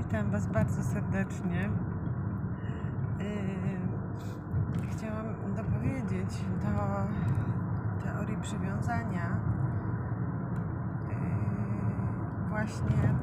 Witam Was bardzo serdecznie. Yy, Chciałam dopowiedzieć do teorii przywiązania yy, właśnie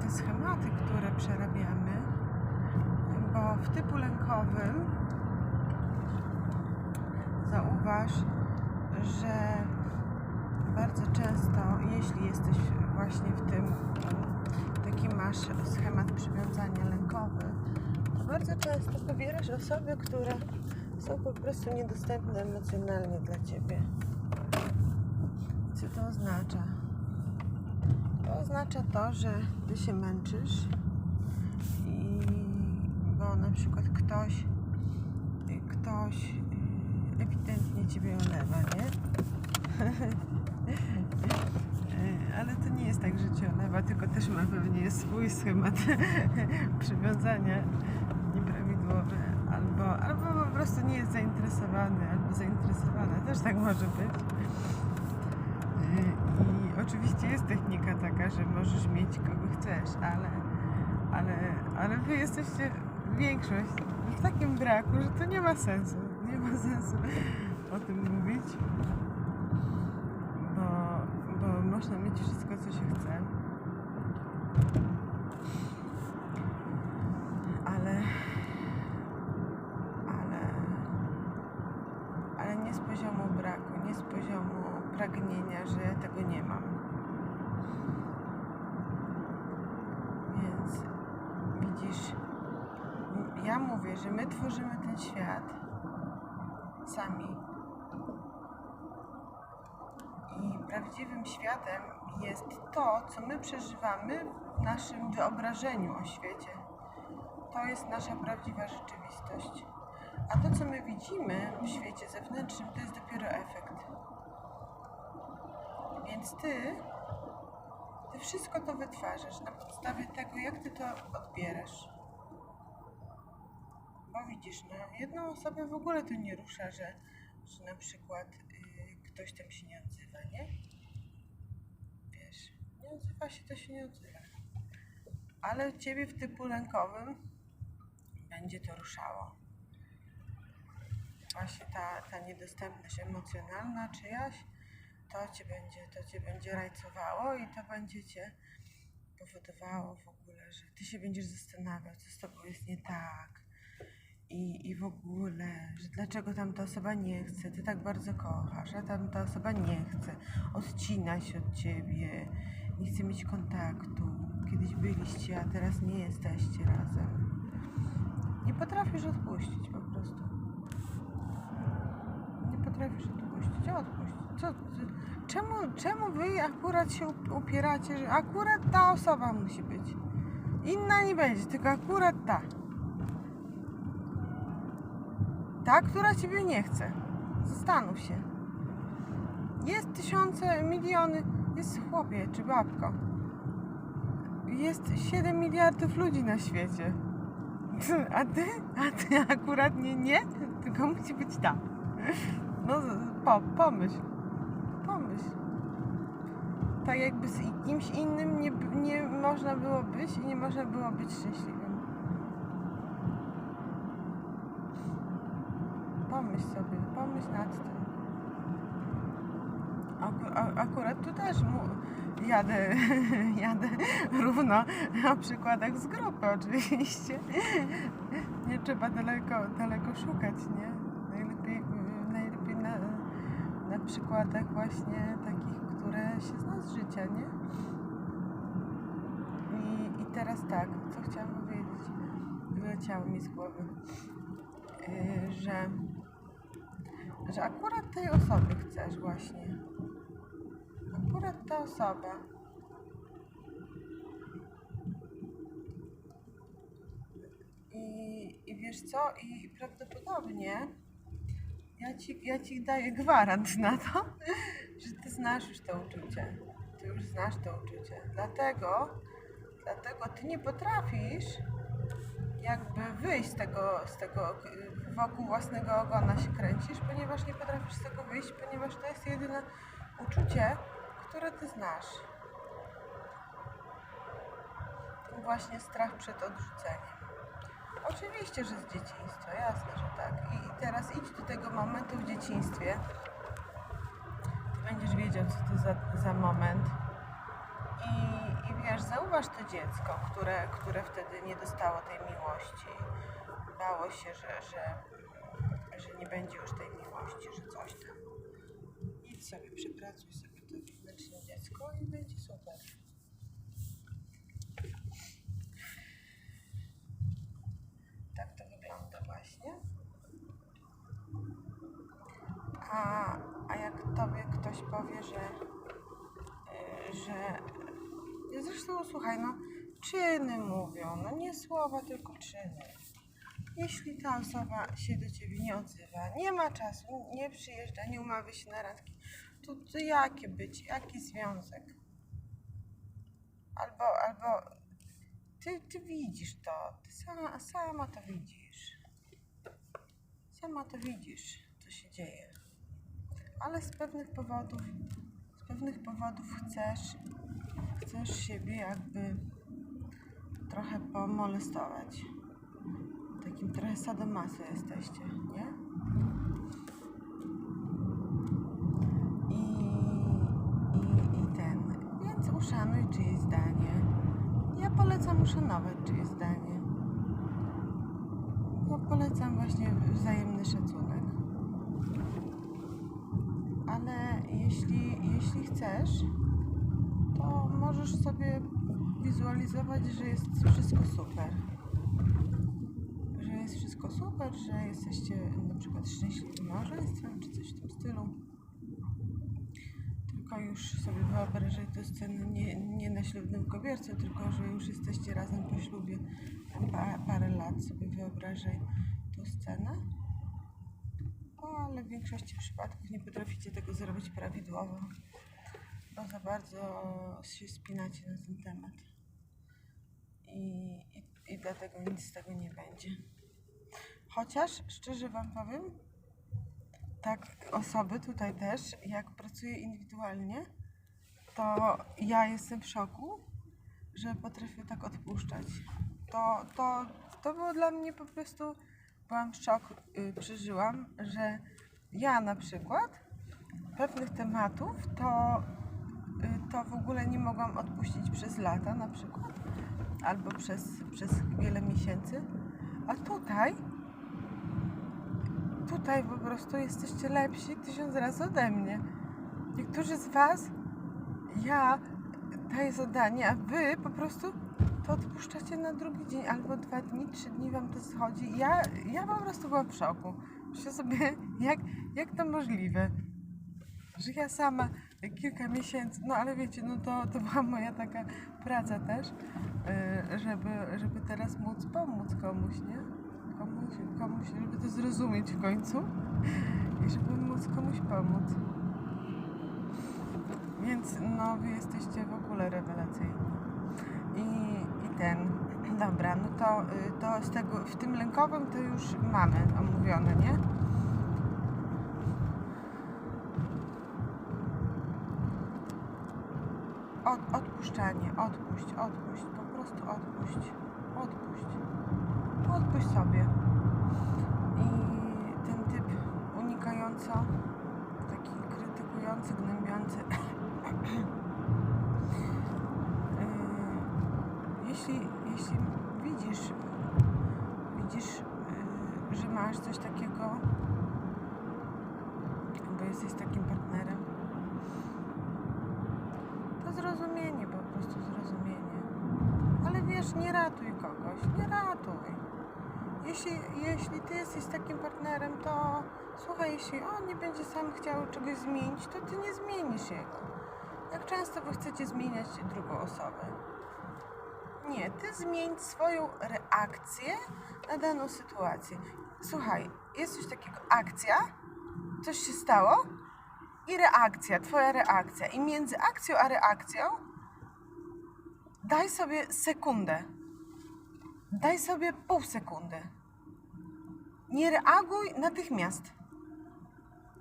te schematy, które przerabiamy, bo w typu lękowym zauważ, że bardzo często, jeśli jesteś właśnie w tym, taki masz schemat przywiązania lękowy, to bardzo często pobierasz osoby, które są po prostu niedostępne emocjonalnie dla ciebie. Co to oznacza? To oznacza to, że ty się męczysz i bo na przykład ktoś ktoś ewidentnie ciebie olewa, nie? Ale to nie jest tak, że cię olewa, tylko też ma pewnie swój schemat przywiązania nieprawidłowy, albo, albo po prostu nie jest zainteresowany, albo zainteresowana, też tak może być. I oczywiście jest technika taka, że możesz mieć kogo chcesz, ale, ale, ale wy jesteście większość w takim braku, że to nie ma sensu. Nie ma sensu o tym mówić można mieć wszystko, co się chce. Ale, ale, ale nie z poziomu braku, nie z poziomu pragnienia, że ja tego nie mam. Więc widzisz, ja mówię, że my tworzymy ten świat sami. I prawdziwym światem jest to, co my przeżywamy w naszym wyobrażeniu o świecie. To jest nasza prawdziwa rzeczywistość. A to, co my widzimy w świecie zewnętrznym, to jest dopiero efekt. Więc ty, ty wszystko to wytwarzasz na podstawie tego, jak ty to odbierasz. Bo widzisz, no, jedną osobę w ogóle to nie rusza, że, że na przykład y, ktoś tam się nie odzywa, nie? Wiesz, nie odzywa się, to się nie odzywa. Ale ciebie w typu lękowym będzie to ruszało. Właśnie ta, ta niedostępność emocjonalna czyjaś, to cię będzie, to cię będzie rajcowało i to będzie cię powodowało w ogóle, że ty się będziesz zastanawiał, co z tobą jest nie tak i, i w ogóle, że dlaczego tamta osoba nie chce, ty tak bardzo kochasz, a tamta osoba nie chce, odcina się od ciebie, nie chce mieć kontaktu. Kiedyś byliście, a teraz nie jesteście razem. Nie potrafisz odpuścić po prostu. Nie potrafisz odpuścić, odpuść. Co, czemu, czemu wy akurat się up- upieracie, że akurat ta osoba musi być? Inna nie będzie, tylko akurat ta. Ta, która ciebie nie chce. Zastanów się. Jest tysiące, miliony, jest chłopie czy babko. Jest 7 miliardów ludzi na świecie. A ty? A ty akurat nie, nie? Tylko musi być ta. No po, pomyśl. Pomyśl. Tak jakby z kimś innym nie, nie można było być i nie można było być szczęśliwym. Pomyśl sobie, pomyśl nad tym. Akurat tu też jadę, jadę równo na przykładach z grupy oczywiście. Nie trzeba daleko, daleko szukać, nie? Najlepiej, y, najlepiej na, na przykładach właśnie takich, które się zna z życia, nie? I, I teraz tak, co chciałam powiedzieć? Wyleciało mi z głowy, yy, że że akurat tej osoby chcesz właśnie. Akurat ta osoba. I, I wiesz co? I prawdopodobnie ja ci, ja ci daję gwarant na to, że ty znasz już to uczucie. Ty już znasz to uczucie. Dlatego, dlatego ty nie potrafisz jakby wyjść z tego, z tego wokół własnego ogona się kręcisz, ponieważ nie potrafisz z tego wyjść, ponieważ to jest jedyne uczucie, które ty znasz. właśnie strach przed odrzuceniem. Oczywiście, że z dzieciństwa, jasne, że tak. I, teraz idź do tego momentu w dzieciństwie. Ty będziesz wiedział, co to za, za moment. I wiesz, zauważ to dziecko, które, które wtedy nie dostało tej miłości. Bało się, że, że, że nie będzie już tej miłości, że coś tam. Idź sobie, przepracuj sobie to wewnętrzne dziecko i będzie super. Tak to wygląda właśnie. A, a jak tobie ktoś powie, że, y, że zresztą słuchaj, no czyny mówią, no nie słowa, tylko czyny. Jeśli ta osoba się do ciebie nie odzywa, nie ma czasu, nie przyjeżdża, nie umawia się na randki, to, to jakie być, jaki związek? Albo, albo ty, ty widzisz to, ty sama, sama to widzisz. Sama to widzisz, co się dzieje. Ale z pewnych powodów, z pewnych powodów chcesz, chcesz siebie jakby trochę pomolestować. Takim trochę sadomaso jesteście, nie? I, i, I ten. Więc uszanuj czyjeś zdanie. Ja polecam uszanować czyjeś zdanie. Bo polecam właśnie wzajemny szacunek. Ale jeśli, jeśli chcesz, to możesz sobie wizualizować, że jest wszystko super. Że jest wszystko super, że jesteście na przykład szczęśliwym małżeństwem, czy coś w tym stylu. Tylko już sobie wyobrażaj tę scenę nie, nie na ślubnym kobiercu, tylko że już jesteście razem po ślubie pa, parę lat sobie wyobrażaj tę scenę. O, ale w większości przypadków nie potraficie tego zrobić prawidłowo, za bardzo się spinacie na ten temat. I, i, i dlatego nic z tego nie będzie. Chociaż szczerze Wam powiem, tak osoby tutaj też, jak pracuję indywidualnie, to ja jestem w szoku, że potrafię tak odpuszczać. To, to, to było dla mnie po prostu, byłam w szok, y, przeżyłam, że ja na przykład pewnych tematów to, w ogóle nie mogłam odpuścić przez lata na przykład, albo przez, przez wiele miesięcy, a tutaj tutaj po prostu jesteście lepsi tysiąc razy ode mnie. Niektórzy z Was, ja daję zadanie, a Wy po prostu to odpuszczacie na drugi dzień, albo dwa dni, trzy dni Wam to schodzi. Ja, ja po prostu byłam w szoku. Myślę sobie, jak, jak to możliwe, że ja sama kilka miesięcy, no ale wiecie, no to, to była moja taka praca też, yy, żeby, żeby teraz móc pomóc komuś, nie? komuś, komuś, żeby to zrozumieć w końcu i żeby móc komuś pomóc. Więc no, wy jesteście w ogóle rewelacyjni. I, i ten, dobra, no to, y, to z tego, w tym lękowym to już mamy omówione, nie? Od, odpuszczanie, odpuść, odpuść, po prostu odpuść, odpuść. Odpuść sobie. I ten typ unikająco, taki krytykujący, gnębiący. Yy, jeśli, jeśli widzisz, widzisz, yy, że masz coś takiego, bo jesteś takim partnerem, zrozumienie, po prostu zrozumienie. Ale wiesz, nie ratuj kogoś, nie ratuj. Jeśli, jeśli ty jesteś takim partnerem, to słuchaj, jeśli on nie będzie sam chciał czegoś zmienić, to ty nie zmienisz jego. Jak często wy chcecie zmieniać drugą osobę? Nie, ty zmień swoją reakcję na daną sytuację. Słuchaj, jest coś takiego akcja, coś się stało i reakcja, twoja reakcja. I między akcją a reakcją daj sobie sekundę. Daj sobie pół sekundy. Nie reaguj natychmiast.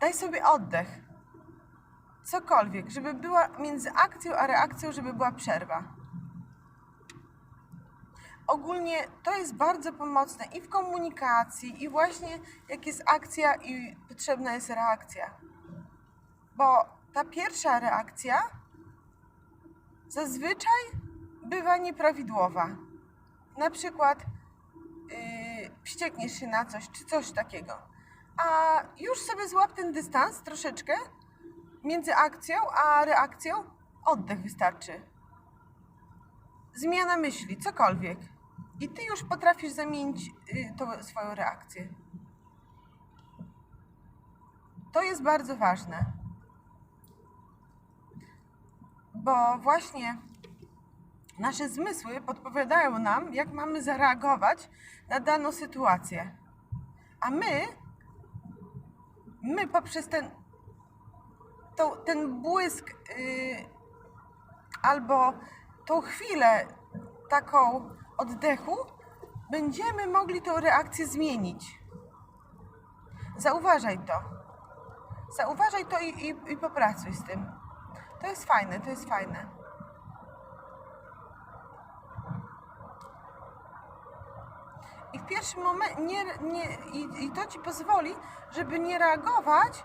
Daj sobie oddech. Cokolwiek, żeby była między akcją a reakcją, żeby była przerwa. ogólnie to jest bardzo pomocne i w komunikacji, i właśnie jak jest akcja i potrzebna jest reakcja. Bo ta pierwsza reakcja zazwyczaj bywa nieprawidłowa. Na przykład yy, wściekniesz się na coś, czy coś takiego. A już sobie złap ten dystans troszeczkę między akcją a reakcją. Oddech wystarczy. Zmiana myśli, cokolwiek. I ty już potrafisz zamienić yy, tą swoją reakcję. To jest bardzo ważne. Bo właśnie nasze zmysły podpowiadają nam, jak mamy zareagować na daną sytuację. A my, my poprzez ten, tą, ten błysk yy, albo tą chwilę taką oddechu, będziemy mogli tą reakcję zmienić. Zauważaj to. Zauważaj to i, i, i popracuj z tym. To jest fajne, to jest fajne. I w pierwszym momencie nie, nie, i, i to ci pozwoli, żeby nie reagować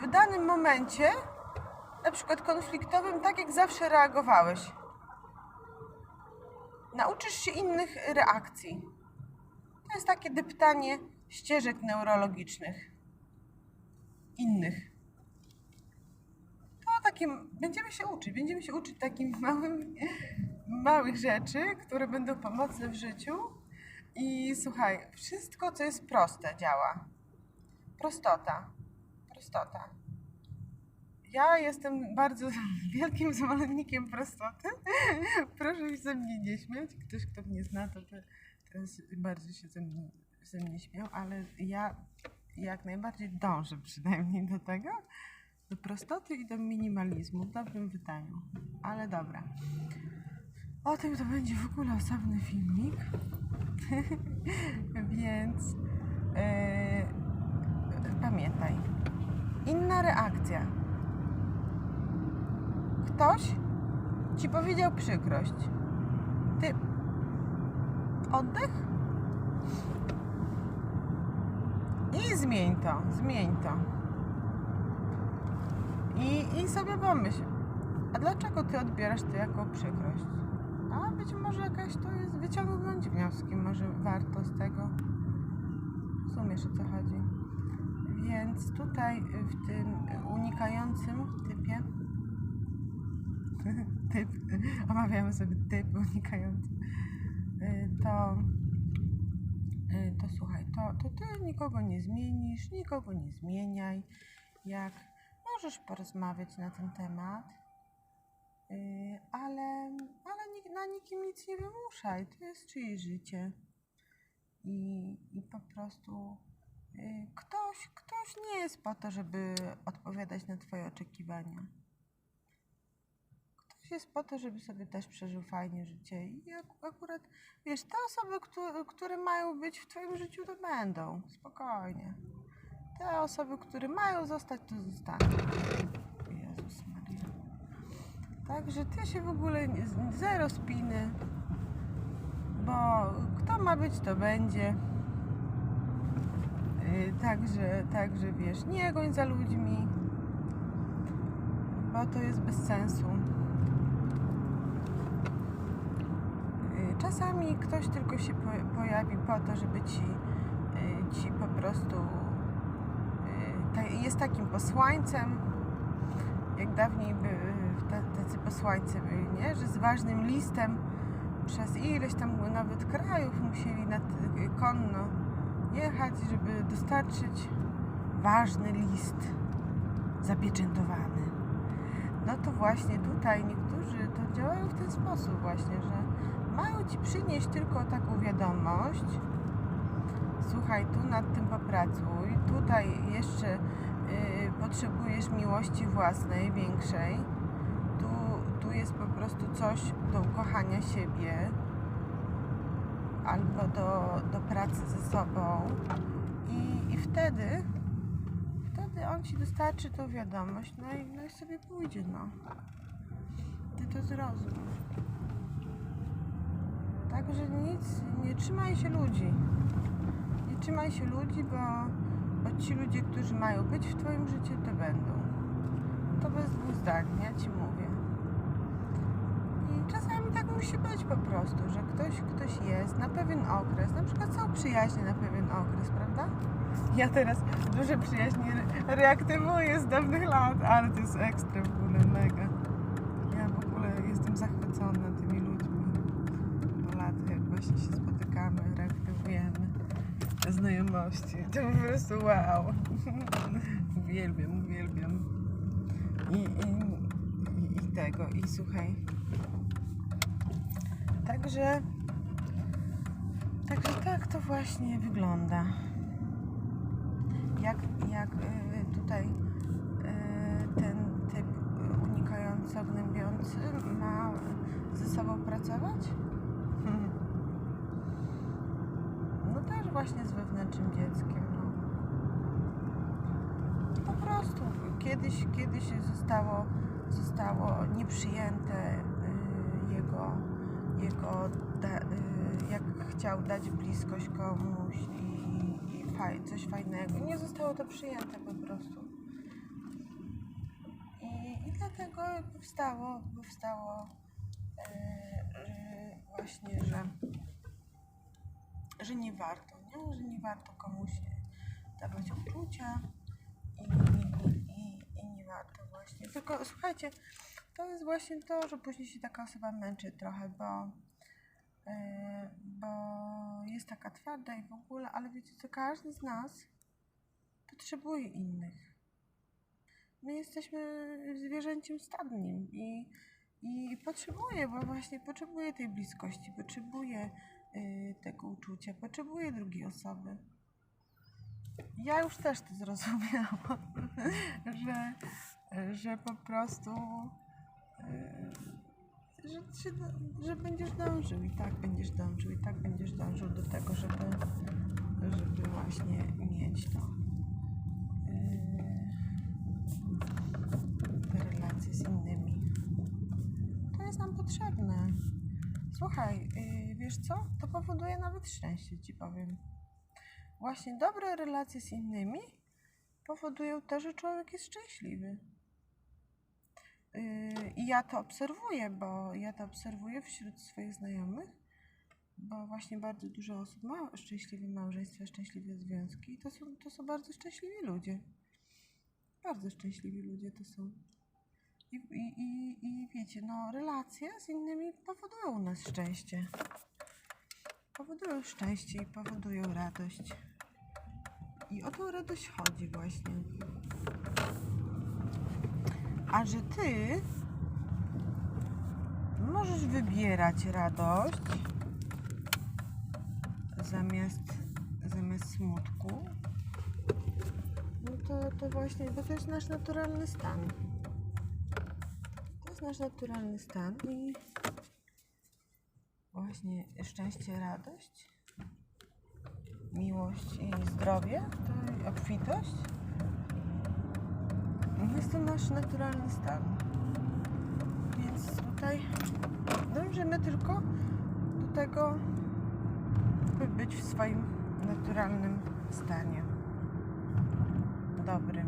w danym momencie, na przykład konfliktowym, tak jak zawsze reagowałeś. Nauczysz się innych reakcji. To jest takie deptanie ścieżek neurologicznych. Innych. Takim, będziemy się uczyć, będziemy się uczyć takim małym, małych rzeczy, które będą pomocne w życiu. I słuchaj, wszystko, co jest proste, działa. Prostota. Prostota. Ja jestem bardzo wielkim zwolennikiem prostoty. Proszę się ze mnie nie śmiać. Ktoś, kto mnie zna, to te- teraz bardzo się ze mnie, ze mnie śmiał, ale ja jak najbardziej dążę przynajmniej do tego, do prostoty i do minimalizmu w dobrym wydaniu. Ale dobra. O tym to będzie w ogóle osobny filmik. Więc e, pamiętaj. Inna reakcja. Ktoś ci powiedział przykrość. Ty oddech i zmień to, zmień to. I, I sobie pomyśl, a dlaczego ty odbierasz to jako przykrość? A być może jakaś to jest wyciągnąć wnioski, może warto z tego. Rozumiesz o co chodzi. Więc tutaj w tym unikającym typie typ, omawiamy sobie typ unikający, to, to słuchaj, to, to ty nikogo nie zmienisz, nikogo nie zmieniaj. Jak możesz porozmawiać na ten temat, y, ale, ale na nikim nic nie wymuszaj. To jest czyjeś życie. I, i po prostu y, ktoś, ktoś nie jest po to, żeby odpowiadać na Twoje oczekiwania. Ktoś jest po to, żeby sobie też przeżył fajnie życie. I ak- akurat, wiesz, te osoby, które mają być w Twoim życiu, to będą. Spokojnie. Te osoby, które mają zostać, to zostaną. Jezus Maria. Także Ty się w ogóle nie, zero spiny. Bo kto ma być, to będzie. Yy, Także, także wiesz, nie goń za ludźmi, bo to jest bez sensu. Yy, Czasami ktoś tylko się po- pojawi po to, żeby ci, yy, ci po prostu jest takim posłańcem, jak dawniej by ta- tacy posłańcy byli, nie? Że z ważnym listem przez ileś tam nawet krajów musieli na t- konno jechać, żeby dostarczyć ważny list zapieczętowany. No to właśnie tutaj niektórzy to działają w ten sposób właśnie, że mają ci przynieść tylko taką wiadomość. Słuchaj, tu nad tym popracuj, tutaj jeszcze y, potrzebujesz miłości własnej, większej. Tu, tu jest po prostu coś do ukochania siebie albo do, do pracy ze sobą. I, i wtedy, wtedy on ci dostarczy tą wiadomość, no i, no i sobie pójdzie, no. Ty to zrozum. Także nic, nie trzymaj się ludzi. Trzymaj się ludzi, bo, ci ludzie, którzy mają być w twoim życiu, to będą. To bez dwóch zdań, ja ci mówię. I czasami tak musi być po prostu, że ktoś, ktoś jest na pewien okres, na przykład są przyjaźnie na pewien okres, prawda? Ja teraz duże przyjaźnie re- reaktywuję z dawnych lat, ale to jest ekstra w ogóle, mega. Ja w ogóle jestem zachwycona tymi ludźmi. Po latach jak właśnie się spotykamy, reaktywujemy te znajomości. To po prostu wow. uwielbiam, uwielbiam. I, i, i, tego, i słuchaj. Także, także tak to właśnie wygląda. Jak, jak y, tutaj y, ten typ y, unikający, gnębiący ma ze sobą pracować? Hmm. No też właśnie z wewnętrznym dzieckiem. No. Po prostu kiedyś, kiedyś zostało, zostało nieprzyjęte y, jego, jego da, y, jak chciał dać bliskość komuś i, i faj, coś fajnego. Nie zostało to przyjęte po prostu. I, i dlatego powstało, powstało y, właśnie, że, że nie warto, nie? że nie warto komuś dawać uczucia i, i, i, i nie warto właśnie. Tylko słuchajcie, to jest właśnie to, że później się taka osoba męczy trochę, bo, yy, bo jest taka twarda i w ogóle, ale wiecie co, każdy z nas potrzebuje innych. My jesteśmy zwierzęciem stadnym i, i potrzebuje, bo właśnie potrzebuje tej bliskości, potrzebuje tego uczucia, potrzebuje drugiej osoby. Ja już też to zrozumiałam, że, że po prostu, yy, że, że, będziesz dążył i tak będziesz dążył i tak będziesz dążył do tego, żeby, żeby właśnie mieć to. Te relacje z innymi. To jest nam potrzebne. Słuchaj, yy, wiesz co? To powoduje nawet szczęście, ci powiem właśnie dobre relacje z innymi powodują to, że człowiek jest szczęśliwy. Yy, I ja to obserwuję, bo ja to obserwuję wśród swoich znajomych, bo właśnie bardzo dużo osób ma szczęśliwe małżeństwa, szczęśliwe związki i to są, to są bardzo szczęśliwi ludzie. Bardzo szczęśliwi ludzie to są. I, i, i, I wiecie, no relacje z innymi powodują u nas szczęście. Powodują szczęście i powodują radość. I o tą radość chodzi właśnie. A że ty możesz wybierać radość zamiast, zamiast smutku, no to, to właśnie, bo to jest nasz naturalny stan. Nasz naturalny stan i właśnie szczęście, radość, miłość i zdrowie, to obfitość. Jest to nasz naturalny stan. Więc tutaj dążymy tylko do tego, by być w swoim naturalnym stanie. Dobrym.